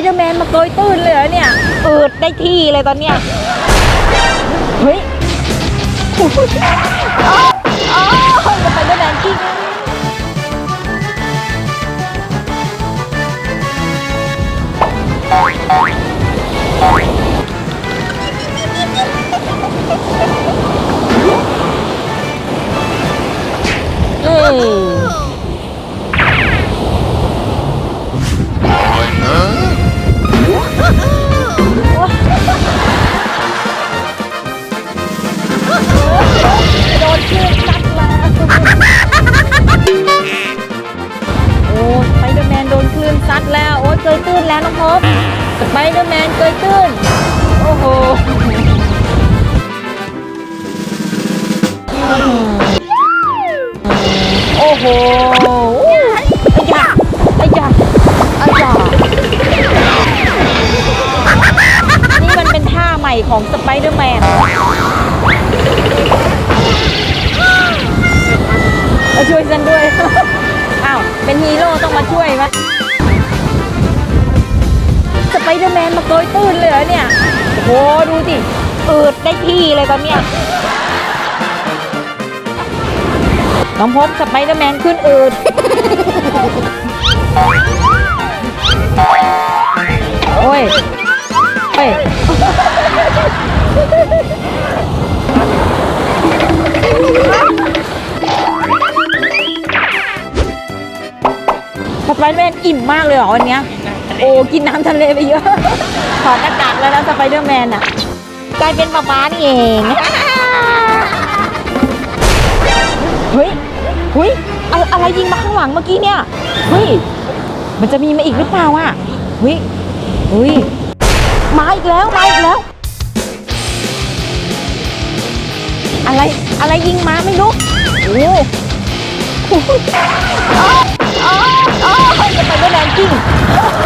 เดอร์แมนมาโกยตื้นเลยเหรอเนี่ยอืดได้ที่เลยตอนเนี้ยเฮ้ยอ๋ออ๋อสไปเดอร์แมนกิ้งเอ้ย โดนคลื่นซัดแล้ว โอ้ยเกยตื้นแล้วน้องพบสไปเดอร์แมนเกยตื้น โอ้โหโอ้โหไอ้ยาไอ้ยาไอ้ยานี่มันเป็นท่าใหม่ของสไปเดอร์แมนมาช่วยฉันด้วยาว เป็นฮีโร่ต้องมาช่วยมั้ยสไปเดอร์แมนมาโกยตื้นเลยเหรอเนี่ย โอ้โห ดูสิอืดได้ที่เลยตอนเนี้ยน้องพบสไปเดอร์แมนขึ้นอืด สไปเดอร์แมนอิ่มมากเลยเหรอวันเนี้ยโอ้กินน้ำทะเลไปเยอะถอดหน้ากากแล้วนะสไปเดอร์แมนอะกลายเป็นป๊าป๊านี่เองเฮ้ยเฮ้ยอะไรยิงมาข้างหลังเมื่อกี้เนี่ยเฮ้ยมันจะมีมาอีกหรือเปล่าอะเฮ้ยเฮ้ยมาอีกแล้วมาอีกแล้ว อะไรอะไรยิงมาไม่รู้โอ้ โหอ๋อ